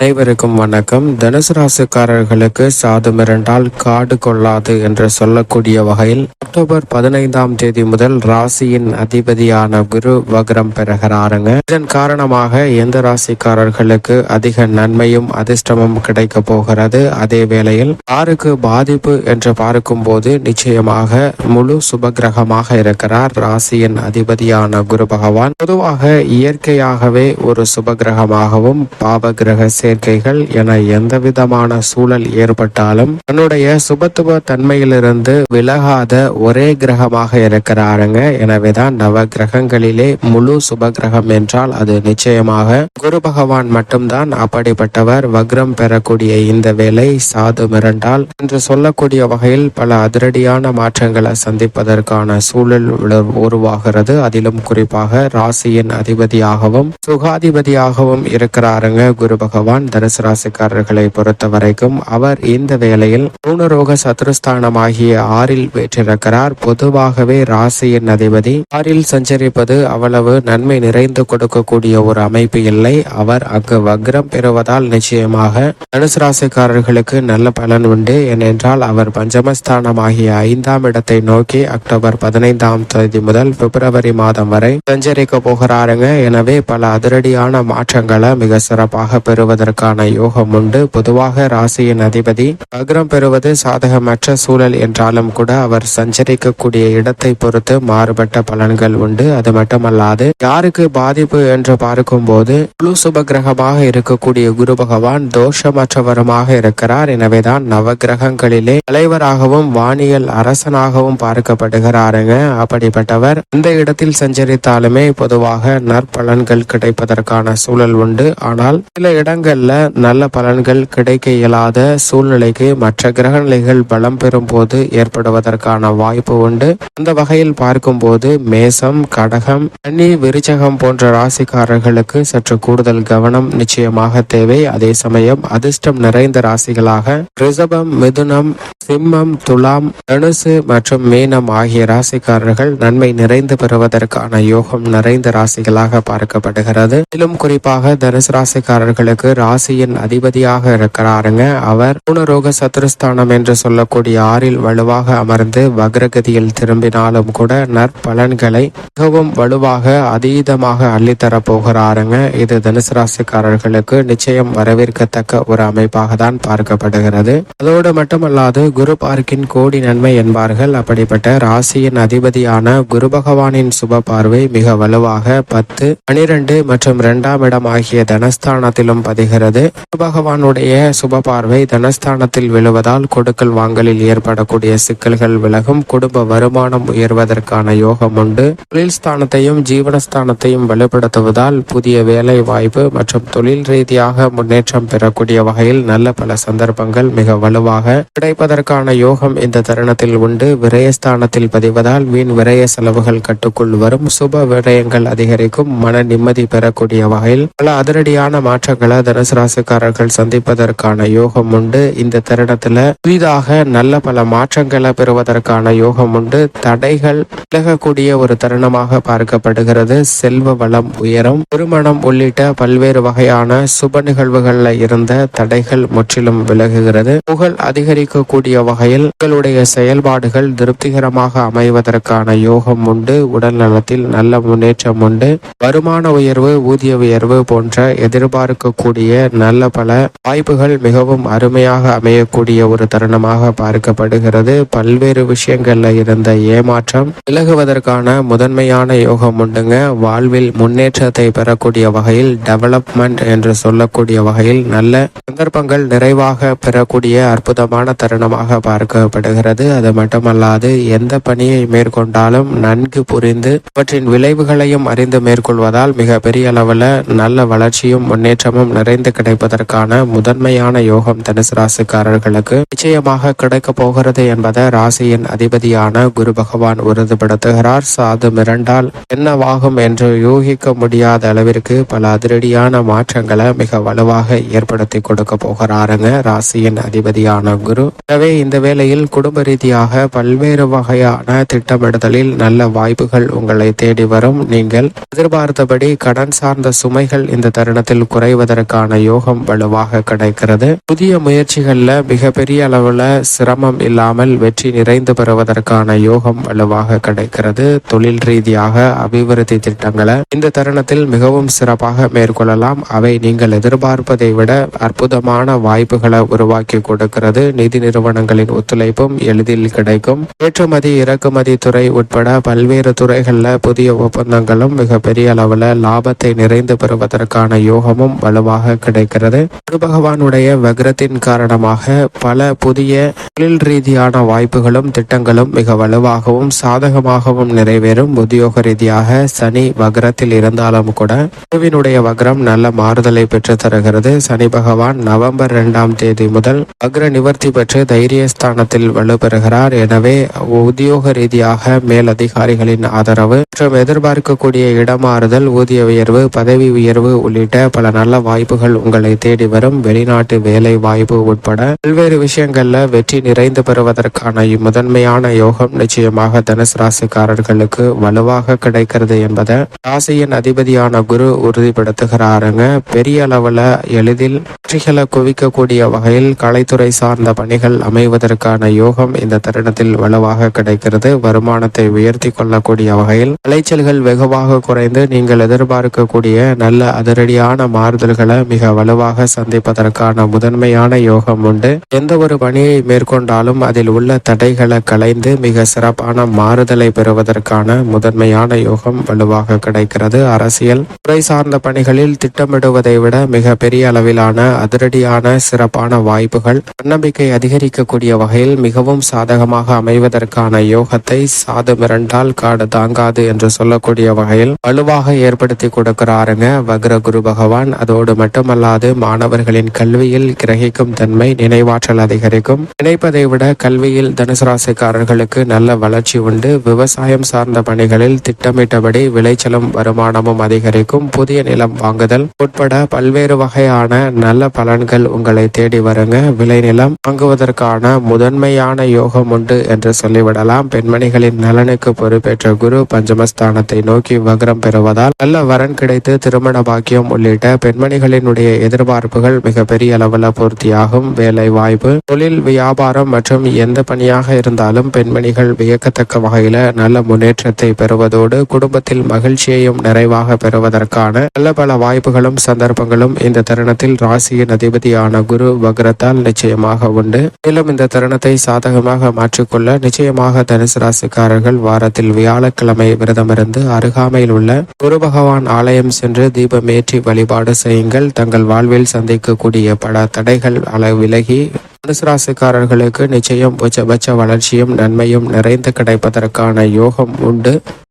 அனைவருக்கும் வணக்கம். தனுசு ராசிக்காரர்களுக்கு சாது மிரண்டால் காடு கொள்ளாது என்று சொல்லக்கூடிய வகையில் அக்டோபர் பதினைந்தாம் தேதி முதல் ராசியின் அதிபதியான குரு வக்ரம் பெறுகிறாருங்க. இதன் காரணமாக எந்த ராசிக்காரர்களுக்கு அதிக நன்மையும் அதிர்ஷ்டமும் கிடைக்க போகிறது? அதே வேளையில் யாருக்கு பாதிப்பு என்று பார்க்கும்போது நிச்சயமாக முழு சுபகிரகமாக இருக்கிறார். ராசியின் அதிபதியான குரு பகவான். பொதுவாக இயற்கையாகவே ஒரு சுபகிரகமாகவும் பாவகிரக சேர்க்கைகள் என எந்த விதமான சூழல் ஏற்பட்டாலும் தன்னுடைய சுபத்துவ தன்மையிலிருந்து விலகாத ஒரே கிரகமாக இருக்கிறாருங்க. எனவேதான் நவ கிரகங்களிலே முழு சுப கிரகம் என்றால் அது நிச்சயமாக குரு பகவான் மட்டும்தான். அப்படிப்பட்டவர் வக்ரம் பெறக்கூடிய இந்த வேலை சாது மிரண்டால் என்று சொல்லக்கூடிய வகையில் பல அதிரடியான மாற்றங்களை சந்திப்பதற்கான சூழல் உருவாகிறது. அதிலும் குறிப்பாக ராசியின் அதிபதியாகவும் சுகாதிபதியாகவும் இருக்கிறாருங்க குரு பகவான். தனுசு ராசிக்காரர்களை பொறுத்த வரைக்கும் அவர் இந்த வேளையில் மூணரோக சத்ருஸ்தானமாகிய ஆறில் பெற்றிருக்கிறார் பொதுவாகவே ராசியின் அதிபதி ஆறில் சஞ்சரிப்பது அவ்வளவு நன்மை நிறைந்து கொடுக்கக்கூடிய ஒரு அமைப்பு இல்லை. அவர் அங்கு வக்ரம் பெறுவதால் நிச்சயமாக தனுசு ராசிக்காரர்களுக்கு நல்ல பலன் உண்டு. ஏனென்றால் அவர் பஞ்சமஸ்தானமாகிய ஐந்தாம் இடத்தை நோக்கி அக்டோபர் பதினைந்தாம் தேதி முதல் பிப்ரவரி மாதம் வரை சஞ்சரிக்க போகிறாருங்க. எனவே பல அதிரடியான மாற்றங்களை மிக சிறப்பாக பெறுவதற்கான யோகம் உண்டு. பொதுவாக ராசியின் அதிபதி அக்ரம் பெறுவது சாதகமற்ற சூழல் என்றாலும் கூட அவர் சஞ்சரிக்கக்கூடிய இடத்தை பொறுத்து மாறுபட்ட பலன்கள் உண்டு. அது மட்டுமல்லாது யாருக்கு பாதிப்பு என்று பார்க்கும்போது போது சுப கிரகமாக இருக்கக்கூடிய குரு பகவான் தோஷமற்றவருமாக இருக்கிறார். எனவேதான் நவ கிரகங்களிலே தலைவராகவும் வானியல் அரசனாகவும் பார்க்கப்படுகிறாருங்க. அப்படிப்பட்டவர் இந்த இடத்தில் சஞ்சரித்தாலுமே பொதுவாக நற்பலன்கள் கிடைப்பதற்கான சூழல் உண்டு. ஆனால் சில இடங்கள் இடங்கள்ல நல்ல பலன்கள் கிடைக்க இயலாத சூழ்நிலைக்கு மற்ற கிரகநிலைகள் பலம் பெறும் போது ஏற்படுவதற்கான வாய்ப்பு உண்டு. அந்த வகையில் பார்க்கும்போது மேசம் கடகம் கன்னி விருச்சகம் போன்ற ராசிக்காரர்களுக்கு சற்று கூடுதல் கவனம் நிச்சயமாக தேவை. அதே சமயம் அதிர்ஷ்டம் நிறைந்த ராசிகளாக ரிஷபம் மிதுனம் சிம்மம் துலாம் தனுசு மற்றும் மீனம் ஆகிய ராசிக்காரர்கள் நன்மை நிறைந்து பெறுவதற்கான யோகம் நிறைந்த ராசிகளாக பார்க்கப்படுகிறது. மேலும் குறிப்பாக தனுசு ராசிக்காரர்களுக்கு ராசியின் அதிபதியாக இருக்கிறாருங்க. அவர் பூனரோக சத்துருஸ்தானம் என்று சொல்லக்கூடிய ஆறில் வலுவாக அமர்ந்து வக்ரகதியில் திரும்பினாலும் கூட நற்பலன்களை மிகவும் வலுவாக அதீதமாக அள்ளித்தரப் போகிறாருங்க. இது தனுசு ராசிக்காரர்களுக்கு நிச்சயம் வரவேற்கத்தக்க ஒரு அமைப்பாக தான் பார்க்கப்படுகிறது. அதோடு மட்டுமல்லாது குரு பார்க்கின் கோடி நன்மை என்பார்கள். அப்படிப்பட்ட ராசியின் அதிபதியான குரு பகவானின் சுப பார்வை மிக வலுவாக பத்து பனிரெண்டு மற்றும் இரண்டாம் இடம் ஆகிய தனஸ்தானத்திலும் பதிகிறது. குரு பகவானுடைய சுப பார்வை தனஸ்தானத்தில் விழுவதால் கொடுக்கல் வாங்கலில் ஏற்படக்கூடிய சிக்கல்கள் விலகும். குடும்ப வருமானம் உயர்வதற்கான யோகம் உண்டு. தொழில் ஸ்தானத்தையும் ஜீவனஸ்தானத்தையும் வலுப்படுத்துவதால் புதிய வேலை வாய்ப்பு மற்றும் தொழில் ரீதியாக முன்னேற்றம் பெறக்கூடிய வகையில் நல்ல பல சந்தர்ப்பங்கள் மிக வலுவாக கிடைப்பதற்கு அதற்கான யோகம் இந்த தருணத்தில் உண்டு. விரயஸ்தானத்தில் பதிவதால் வீண் விரய செலவுகள் கட்டுக்குள் வரும். சுப விரயங்கள் அதிகரிக்கும். மன நிம்மதி பெறக்கூடிய வகையில் பல அதிரடியான மாற்றங்களை தனுசு ராசிக்காரர்கள் சந்திப்பதற்கான யோகம் உண்டு. இந்த தருணத்துல புதிதாக நல்ல பல மாற்றங்களை பெறுவதற்கான யோகம் உண்டு. தடைகள் விலகக்கூடிய ஒரு தருணமாக பார்க்கப்படுகிறது. செல்வ வளம் உயரும். திருமணம் உள்ளிட்ட பல்வேறு வகையான சுப நிகழ்வுகள்ல இருந்த தடைகள் முற்றிலும் விலகுகிறது. புகழ் அதிகரிக்கக்கூடிய வகையில் உங்களுடைய செயல்பாடுகள் திருப்திகரமாக அமைவதற்கான யோகம் உண்டு உடல் நலத்தில் நல்ல முன்னேற்றம் உண்டு. வருமான உயர்வு ஊதிய உயர்வு போன்ற எதிர்பார்க்கக்கூடிய நல்ல பல வாய்ப்புகள் மிகவும் அருமையாக அமையக்கூடிய ஒரு தருணமாக பார்க்கப்படுகிறது. பல்வேறு விஷயங்கள்ல இருந்த ஏமாற்றம் விலகுவதற்கான முதன்மையான யோகம் உண்டுங்க. வாழ்வில் முன்னேற்றத்தை பெறக்கூடிய வகையில் டெவலப்மெண்ட் என்று சொல்லக்கூடிய வகையில் நல்ல சந்தர்ப்பங்கள் நிறைவாக பெறக்கூடிய அற்புதமான தருணமாக பார்க்கப்படுகிறது. அது மட்டுமல்லாது எந்த பணியை மேற்கொண்டாலும் நன்கு புரிந்து அவற்றின் விளைவுகளையும் அறிந்து மேற்கொள்வதால் மிக பெரிய அளவில் நல்ல வளர்ச்சியும் முன்னேற்றமும் நிறைந்து கிடைப்பதற்கான முதன்மையான யோகம் தனுசு ராசிக்காரர்களுக்கு நிச்சயமாக கிடைக்க போகிறது என்பதை ராசியின் அதிபதியான குரு பகவான் உறுதிப்படுத்துகிறார். சாது மிரண்டால் என்னவாகும் என்று யூகிக்க முடியாத அளவிற்கு பல அதிரடியான மாற்றங்களை மிக வலுவாக ஏற்படுத்தி கொடுக்க போகிறாருங்க ராசியின் அதிபதியான குரு. எனவே இந்த வேளையில் குடும்ப ரீதியாக பல்வேறு வகையான திட்டமிடுதலில் நல்ல வாய்ப்புகள் உங்களை தேடி வரும். நீங்கள் எதிர்பார்த்தபடி கடன் சார்ந்த சுமைகள் இந்த தருணத்தில் குறைவதற்கான யோகம் வலுவாக கிடைக்கிறது. புதிய முயற்சிகள்ல மிகப்பெரிய அளவுல சிரமம் இல்லாமல் வெற்றி நிறைந்து பெறுவதற்கான யோகம் வலுவாக கிடைக்கிறது. தொழில் ரீதியாக அபிவிருத்தி திட்டங்களை இந்த தருணத்தில் மிகவும் சிறப்பாக மேற்கொள்ளலாம். அவை நீங்கள் எதிர்பார்ப்பதை விட அற்புதமான வாய்ப்புகளை உருவாக்கி கொடுக்கிறது. நிதி நிறுவனங்கள் நிறுவனங்களின் ஒத்துழைப்பும் எளிதில் கிடைக்கும். ஏற்றுமதி இறக்குமதி துறை உட்பட பல்வேறு துறைகளில் புதிய ஒப்பந்தங்களும் மிக பெரிய அளவுல லாபத்தை நிறைந்து பெறுவதற்கான யோகமும் வலுவாக கிடைக்கிறது. குரு பகவானுடைய வக்ரத்தின் காரணமாக பல புதிய தொழில் ரீதியான வாய்ப்புகளும் திட்டங்களும் மிக வலுவாகவும் சாதகமாகவும் நிறைவேறும். உத்தியோக ரீதியாக சனி வக்ரத்தில் இருந்தாலும் கூட குருவினுடைய வக்ரம் நல்ல மாறுதலை பெற்று தருகிறது. சனி பகவான் நவம்பர் இரண்டாம் தேதி முதல் வக்ர நிவர்த்தி பெற்று தைரியஸ்தானத்தில் வலுப்பெறுகிறார் எனவே உத்தியோக ரீதியாக மேலதிகாரிகளின் ஆதரவு மற்றும் எதிர்பார்க்கக்கூடிய இடமாறுதல் ஊதிய உயர்வு பதவி உயர்வு உள்ளிட்ட பல நல்ல வாய்ப்புகள் உங்களை தேடி வரும். வெளிநாட்டு வேலை வாய்ப்பு உட்பட பல்வேறு விஷயங்கள்ல வெற்றி நிறைந்து பெறுவதற்கான முதன்மையான யோகம் நிச்சயமாக தனுசு ராசிக்காரர்களுக்கு வலுவாக கிடைக்கிறது என்பதை ராசியின் அதிபதியான குரு உறுதிப்படுத்துகிறாருங்க. பெரிய அளவுல எளிதில் வெற்றிகளை குவிக்கக்கூடிய வகையில் கலைத்துறை சார்ந்த பணிகள் அமைவதற்கான யோகம் இந்த தருணத்தில் வலுவாக கிடைக்கிறது. வருமானத்தை உயர்த்தி கொள்ளக்கூடிய வகையில் அலைச்சல்கள் வெகுவாக குறைந்து நீங்கள் எதிர்பார்க்கக்கூடிய நல்ல அதிரடியான மாறுதல்களை மிக வலுவாக சந்திப்பதற்கான முதன்மையான யோகம் உண்டு. எந்த ஒரு பணியை மேற்கொண்டாலும் அதில் உள்ள தடைகளை களைந்து மிக சிறப்பான மாறுதலை பெறுவதற்கான முதன்மையான யோகம் வலுவாக கிடைக்கிறது. அரசியல் துறை சார்ந்த பணிகளில் திட்டமிடுவதை விட மிக பெரிய அளவிலான அதிரடியான சிறப்பான வாய்ப்புகள் தன்னம்பிக்கை அதிகரிக்க அதிகரிக்கக்கூடிய வகையில் மிகவும் சாதகமாக அமைவதற்கான யோகத்தை சாது மிரண்டால் காடு தாங்காது என்று சொல்லக்கூடிய வகையில் வலுவாக ஏற்படுத்தி கொடுக்கிறாருங்க வக்ர குரு பகவான். அதோடு மட்டுமல்லாது மாணவர்களின் கல்வியில் கிரகிக்கும் தன்மை நினைவாற்றல் அதிகரிக்கும். நினைப்பதை விட கல்வியில் தனுசு ராசிக்காரர்களுக்கு நல்ல வளர்ச்சி உண்டு. விவசாயம் சார்ந்த பணிகளில் திட்டமிட்டபடி விளைச்சலும் வருமானமும் அதிகரிக்கும். புதிய நிலம் வாங்குதல் உட்பட பல்வேறு வகையான நல்ல பலன்கள் உங்களை தேடி வருங்க. விளைநிலம் வாங்குவதற்கான முதன்மையான யோகம் உண்டு என்று சொல்லிவிடலாம். பெண்மணிகளின் நலனுக்கு பொறுப்பேற்ற குரு பஞ்சமஸ்தானத்தை நோக்கி வக்ரம் பெறுவதால் நல்ல வரன் கிடைத்து திருமண பாக்கியம் உள்ளிட்ட பெண்மணிகளினுடைய எதிர்பார்ப்புகள் மிக பெரிய அளவில் பூர்த்தியாகும். வேலை வாய்ப்பு தொழில் வியாபாரம் மற்றும் எந்த பணியாக இருந்தாலும் பெண்மணிகள் வியக்கத்தக்க வகையில நல்ல முன்னேற்றத்தை பெறுவதோடு குடும்பத்தில் மகிழ்ச்சியையும் நிறைவாக பெறுவதற்கான நல்ல பல வாய்ப்புகளும் சந்தர்ப்பங்களும் இந்த தருணத்தில் ராசியின் அதிபதியான குரு வக்ரத்தால் நிச்சயமாக உண்டு. மேலும் இந்த தருணத்தை சாதகமாக மாற்றிக்கொள்ள நிச்சயமாக தனுசு ராசிக்காரர்கள் வாரத்தில் வியாழக்கிழமை விரதமிருந்து அருகாமையில் உள்ள குரு பகவான் ஆலயம் சென்று தீபமேற்றி வழிபாடு செய்யுங்கள். தங்கள் வாழ்வில் சந்திக்கக்கூடிய பல தடைகள் அள விலகி தனுசு நிச்சயம் உச்சபட்ச வளர்ச்சியும் நன்மையும் நிறைந்து கிடைப்பதற்கான யோகம் உண்டு.